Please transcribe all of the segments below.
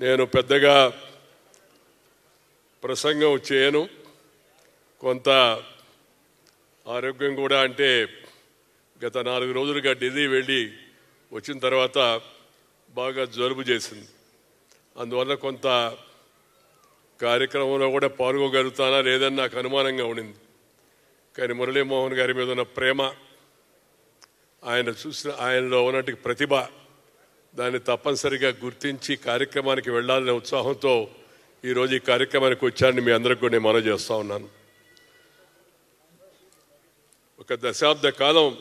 నేను పెద్దగా ప్రసంగం చేయను. కొంత ఆరోగ్యం కూడా అంటే గత నాలుగు రోజులుగా ఢిల్లీ వెళ్ళి వచ్చిన తర్వాత బాగా జలుబు చేసింది. అందువల్ల కొంత కార్యక్రమంలో కూడా పాల్గొగలుగుతానా లేదని నాకు అనుమానంగా ఉండింది. కానీ మురళీమోహన్ గారి మీద ఉన్న ప్రేమ ఆయన చూసిన ఆయనలో ఉన్నట్టు ప్రతిభ దాన్ని తప్పనిసరిగా గుర్తించి కార్యక్రమానికి వెళ్ళాలనే ఉత్సాహంతో ఈరోజు ఈ కార్యక్రమానికి వచ్చానని మీ అందరికి కూడా నేను మనవి ఉన్నాను. ఒక దశాబ్ద కాలం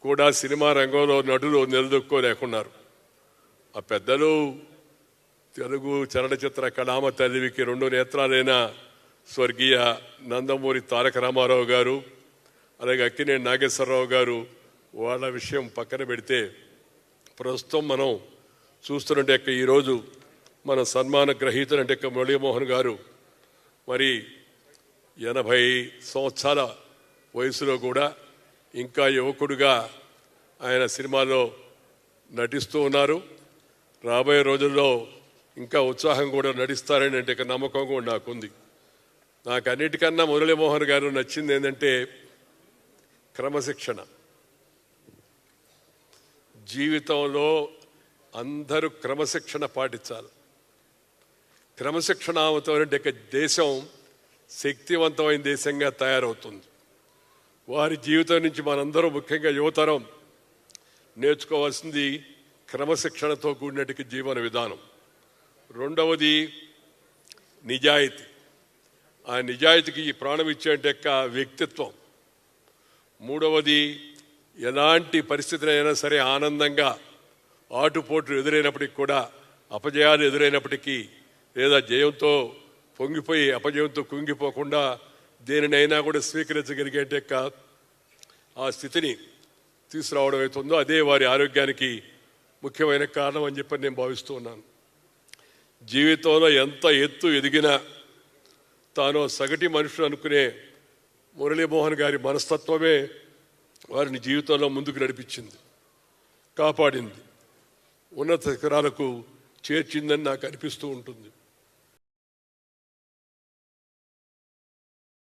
కూడా సినిమా రంగంలో నటులు నిలదొక్కోలేకున్నారు ఆ పెద్దలు తెలుగు చలనచిత్ర కళామ తల్లివికి రెండు నేత్రాలైన స్వర్గీయ నందమూరి తారక రామారావు గారు అలాగే అక్కినేని నాగేశ్వరరావు గారు వాళ్ళ విషయం పక్కన పెడితే ప్రస్తుతం మనం చూస్తున్నట్టు యొక్క ఈరోజు మన సన్మాన గ్రహీతలంటే యొక్క మురళీమోహన్ గారు మరి ఎనభై సంవత్సరాల వయసులో కూడా ఇంకా యువకుడుగా ఆయన సినిమాలో నటిస్తూ ఉన్నారు. రాబోయే రోజుల్లో ఇంకా ఉత్సాహం కూడా నటిస్తారని అంటే ఒక నమ్మకం కూడా నాకుంది. నాకు అన్నిటికన్నా మురళీమోహన్ గారు నచ్చింది ఏంటంటే క్రమశిక్షణ. జీవితంలో అందరూ క్రమశిక్షణ పాటించాలి. క్రమశిక్షణావంతమైన ఒక దేశం శక్తివంతమైన దేశంగా తయారవుతుంది. వారి జీవితం నుంచి మనందరూ ముఖ్యంగా యువతరం నేర్చుకోవాల్సింది క్రమశిక్షణతో కూడినట్టు జీవన విధానం. రెండవది నిజాయితీ. ఆ నిజాయితీకి ఈ ప్రాణం ఇచ్చేట యొక్క వ్యక్తిత్వం. మూడవది ఎలాంటి పరిస్థితులైనా సరే ఆనందంగా ఆటుపోట్లు ఎదురైనప్పటికీ కూడా అపజయాలు ఎదురైనప్పటికీ లేదా జయంతో పొంగిపోయి అపజయంతో కుంగిపోకుండా దేనినైనా కూడా స్వీకరించగలిగేట యొక్క ఆ స్థితిని తీసుకురావడం అవుతుందో అదే వారి ఆరోగ్యానికి ముఖ్యమైన కారణం అని చెప్పి నేను భావిస్తూ ఉన్నాను. జీవితంలో ఎంత ఎత్తు ఎదిగినా తాను సగటి మనుషులు అనుకునే మురళీమోహన్ గారి మనస్తత్వమే వారిని జీవితంలో ముందుకు నడిపించింది. కాపాడింది. ఉన్నత శిఖరాలకు చేర్చిందని నాకు అనిపిస్తూ ఉంటుంది.